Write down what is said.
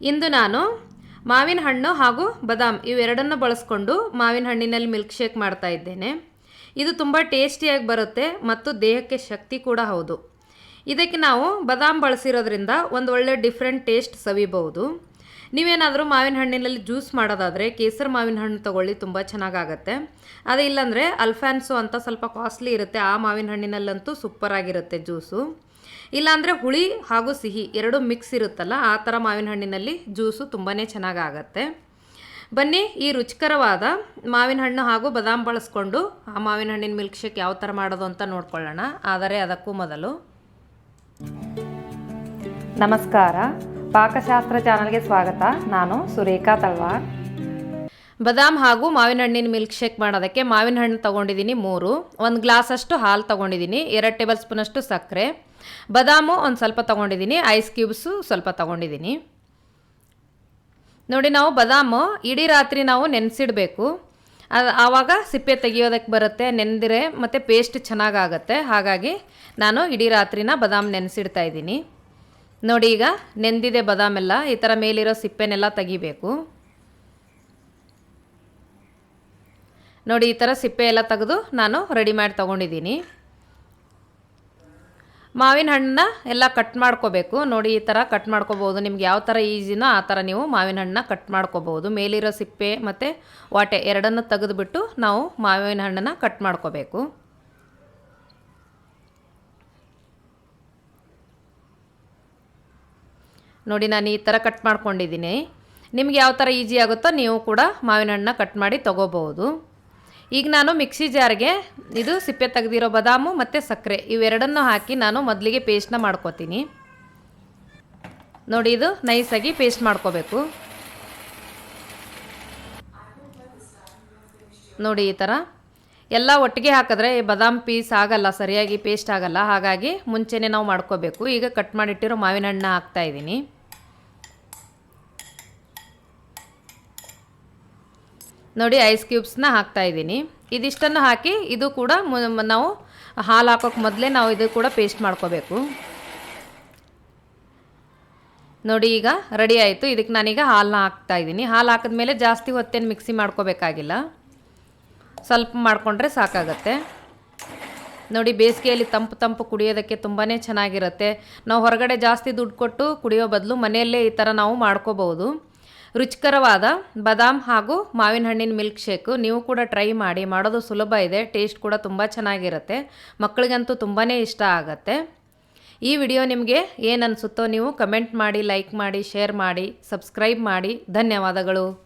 ಇಂದು ನಾನು ಮಾವಿನ ಹಣ್ಣು ಹಾಗೂ ಬದಾಮ್ ಇವೆರಡನ್ನು ಬಳಸ್ಕೊಂಡು ಮಾವಿನ ಹಣ್ಣಿನಲ್ಲಿ ಮಿಲ್ಕ್ ಶೇಕ್ ಮಾಡ್ತಾ ಇದ್ದೇನೆ. ಇದು ತುಂಬ ಟೇಸ್ಟಿಯಾಗಿ ಬರುತ್ತೆ ಮತ್ತು ದೇಹಕ್ಕೆ ಶಕ್ತಿ ಕೂಡ ಹೌದು. ಇದಕ್ಕೆ ನಾವು ಬದಾಮ್ ಬಳಸಿರೋದ್ರಿಂದ ಒಂದು ಒಳ್ಳೆ ಡಿಫ್ರೆಂಟ್ ಟೇಸ್ಟ್ ಸವಿಬಹುದು. ನೀವೇನಾದರೂ ಮಾವಿನ ಹಣ್ಣಿನಲ್ಲಿ ಜ್ಯೂಸ್ ಮಾಡೋದಾದರೆ ಕೇಸರ್ ಮಾವಿನ ಹಣ್ಣು ತೊಗೊಳ್ಳಿ, ತುಂಬ ಚೆನ್ನಾಗಾಗತ್ತೆ. ಅದು ಇಲ್ಲಾಂದರೆ ಅಲ್ಫಾನ್ಸೋ ಅಂತ ಸ್ವಲ್ಪ ಕಾಸ್ಟ್ಲಿ ಇರುತ್ತೆ, ಆ ಮಾವಿನ ಹಣ್ಣಿನಲ್ಲಂತೂ ಸೂಪರ್ ಆಗಿರುತ್ತೆ ಜ್ಯೂಸು. ಇಲ್ಲಾಂದರೆ ಹುಳಿ ಹಾಗೂ ಸಿಹಿ ಎರಡು ಮಿಕ್ಸ್ ಇರುತ್ತಲ್ಲ, ಆ ಥರ ಮಾವಿನ ಹಣ್ಣಿನಲ್ಲಿ ಜ್ಯೂಸು ತುಂಬಾ ಚೆನ್ನಾಗಾಗತ್ತೆ. ಬನ್ನಿ, ಈ ರುಚಿಕರವಾದ ಮಾವಿನ ಹಣ್ಣು ಹಾಗೂ ಬದಾಮ್ ಬಳಸ್ಕೊಂಡು ಆ ಮಾವಿನ ಹಣ್ಣಿನ ಮಿಲ್ಕ್ ಶೇಕ್ ಯಾವ ಥರ ಮಾಡೋದು ಅಂತ ನೋಡ್ಕೊಳ್ಳೋಣ. ಆದರೆ ಅದಕ್ಕೂ ಮೊದಲು. ನಮಸ್ಕಾರ. ಪಾಕಶಾಸ್ತ್ರ ಚಾನಲ್ಗೆ ಸ್ವಾಗತ. ನಾನು ಸುರೇಖಾ ತಳ್ವಾರ್ ಬದಾಮ್ ಹಾಗೂ ಮಾವಿನ ಹಣ್ಣಿನ ಮಿಲ್ಕ್ ಶೇಕ್ ಮಾಡೋದಕ್ಕೆ ಮಾವಿನ ಹಣ್ಣು ತೊಗೊಂಡಿದ್ದೀನಿ ಮೂರು. ಒಂದು ಗ್ಲಾಸಷ್ಟು ಹಾಲು ತೊಗೊಂಡಿದ್ದೀನಿ, ಎರಡು ಟೇಬಲ್ ಸ್ಪೂನಷ್ಟು ಸಕ್ಕರೆ. ಬದಾಮು ಒಂದು ಸ್ವಲ್ಪ ತೊಗೊಂಡಿದ್ದೀನಿ ಐಸ್ ಕ್ಯೂಬ್ಸು ಸ್ವಲ್ಪ ತೊಗೊಂಡಿದ್ದೀನಿ. ನೋಡಿ ನಾವು ಬದಾಮು ಇಡೀ ರಾತ್ರಿ ನಾವು ನೆನೆಸಿಡಬೇಕು. ಅದು ಆವಾಗ ಸಿಪ್ಪೆ ತೆಗಿಯೋದಕ್ಕೆ ಬರುತ್ತೆ ನೆನೆದಿರೆ ಮತ್ತು ಪೇಸ್ಟ್ ಚೆನ್ನಾಗಾಗತ್ತೆ. ಹಾಗಾಗಿ ನಾನು ಇಡೀ ರಾತ್ರಿನ ಬದಾಮ್ ನೆನೆಸಿಡ್ತಾ ಇದ್ದೀನಿ. ನೋಡಿ ಈಗ ನೆಂದಿದೆ ಬದಾಮೆಲ್ಲ, ಈ ಥರ ಮೇಲಿರೋ ಸಿಪ್ಪೆನೆಲ್ಲ ತೆಗಿಬೇಕು. ನೋಡಿ, ಈ ಥರ ಸಿಪ್ಪೆ ಎಲ್ಲ ತೆಗೆದು ನಾನು ರೆಡಿ ಮಾಡಿ ತೊಗೊಂಡಿದ್ದೀನಿ. ಮಾವಿನ ಹಣ್ಣನ್ನ ಎಲ್ಲ ಕಟ್ ಮಾಡ್ಕೋಬೇಕು. ನೋಡಿ, ಈ ಥರ ಕಟ್ ಮಾಡ್ಕೋಬೋದು ನಿಮ್ಗೆ ಯಾವ ಥರ ಈಸಿನೋ ಆ ಥರ ನೀವು ಮಾವಿನ ಹಣ್ಣನ್ನ ಕಟ್ ಮಾಡ್ಕೋಬೋದು ಮೇಲಿರೋ ಸಿಪ್ಪೆ ಮತ್ತು ವಾಟೆ ಎರಡನ್ನು ತೆಗೆದುಬಿಟ್ಟು ನಾವು ಮಾವಿನ ಹಣ್ಣನ್ನು ಕಟ್ ಮಾಡ್ಕೋಬೇಕು. ನೋಡಿ ನಾನು ಈ ಥರ ಕಟ್ ಮಾಡ್ಕೊಂಡಿದ್ದೀನಿ. ನಿಮ್ಗೆ ಯಾವ ಥರ ಈಸಿ ಆಗುತ್ತೋ ನೀವು ಕೂಡ ಮಾವಿನ ಹಣ್ಣನ್ನ ಕಟ್ ಮಾಡಿ ತೊಗೋಬೋದು ಈಗ ನಾನು ಮಿಕ್ಸಿ ಜಾರ್ಗೆ ಇದು ಸಿಪ್ಪೆ ತೆಗೆದಿರೋ ಬದಾಮು ಮತ್ತು ಸಕ್ಕರೆ ಇವೆರಡನ್ನು ಹಾಕಿ ನಾನು ಮೊದಲಿಗೆ ಪೇಸ್ಟ್ನ ಮಾಡ್ಕೋತೀನಿ. ನೋಡಿ ಇದು ನೈಸಾಗಿ ಪೇಸ್ಟ್ ಮಾಡ್ಕೋಬೇಕು. ನೋಡಿ ಈ ಥರ. ಎಲ್ಲ ಒಟ್ಟಿಗೆ ಹಾಕಿದ್ರೆ ಬಾದಾಮ್ ಪೀಸ್ ಆಗಲ್ಲ, ಸರಿಯಾಗಿ ಪೇಸ್ಟ್ ಆಗಲ್ಲ. ಹಾಗಾಗಿ ಮುಂಚೆನೇ ನಾವು ಮಾಡ್ಕೋಬೇಕು. ಈಗ ಕಟ್ ಮಾಡಿಟ್ಟಿರೋ ಮಾವಿನ ಹಣ್ಣನ್ನ ಹಾಕ್ತಾ ನೋಡಿ ಐಸ್ ಕ್ಯೂಬ್ಸ್ನ ಹಾಕ್ತಾ ಇದ್ದೀನಿ. ಇದಿಷ್ಟನ್ನು ಹಾಕಿ ಇದು ಕೂಡ ನಾವು ಹಾಲು ಹಾಕೋಕ್ಕೆ ಮೊದಲೇ ನಾವು ಇದು ಕೂಡ ಪೇಸ್ಟ್ ಮಾಡ್ಕೋಬೇಕು. ನೋಡಿ ಈಗ ರೆಡಿ ಆಯಿತು. ಇದಕ್ಕೆ ನಾನೀಗ ಹಾಲನ್ನ ಹಾಕ್ತಾ ಇದ್ದೀನಿ. ಹಾಲು ಹಾಕಿದ್ಮೇಲೆ ಜಾಸ್ತಿ ಹೊತ್ತೇನು ಮಿಕ್ಸಿ ಮಾಡ್ಕೋಬೇಕಾಗಿಲ್ಲ. ಸ್ವಲ್ಪ ಮಾಡಿಕೊಂಡ್ರೆ ಸಾಕಾಗತ್ತೆ. ನೋಡಿ ಬೇಸಿಗೆಯಲ್ಲಿ ತಂಪು ತಂಪು ಕುಡಿಯೋದಕ್ಕೆ ತುಂಬಾ ಚೆನ್ನಾಗಿರುತ್ತೆ. ನಾವು ಹೊರಗಡೆ ಜಾಸ್ತಿ ದುಡ್ಡು ಕೊಟ್ಟು ಕುಡಿಯೋ ಬದಲು ಮನೆಯಲ್ಲೇ ಈ ಥರ ನಾವು ಮಾಡ್ಕೋಬೋದು. ರುಚಿಕರವಾದ ಬಾದಾಮ್ ಹಾಗೂ ಮಾವಿನ ಹಣ್ಣಿನ ಮಿಲ್ಕ್ ಶೇಕು ನೀವು ಕೂಡ ಟ್ರೈ ಮಾಡಿ. ಮಾಡೋದು ಸುಲಭ ಇದೆ, ಟೇಸ್ಟ್ ಕೂಡ ತುಂಬ ಚೆನ್ನಾಗಿರುತ್ತೆ. ಮಕ್ಕಳಿಗಂತೂ ತುಂಬಾ ಇಷ್ಟ ಆಗುತ್ತೆ. ಈ ವಿಡಿಯೋ ನಿಮಗೆ ಏನು ಅನಿಸುತ್ತೋ ನೀವು ಕಮೆಂಟ್ ಮಾಡಿ, ಲೈಕ್ ಮಾಡಿ, ಶೇರ್ ಮಾಡಿ, ಸಬ್ಸ್ಕ್ರೈಬ್ ಮಾಡಿ. ಧನ್ಯವಾದಗಳು.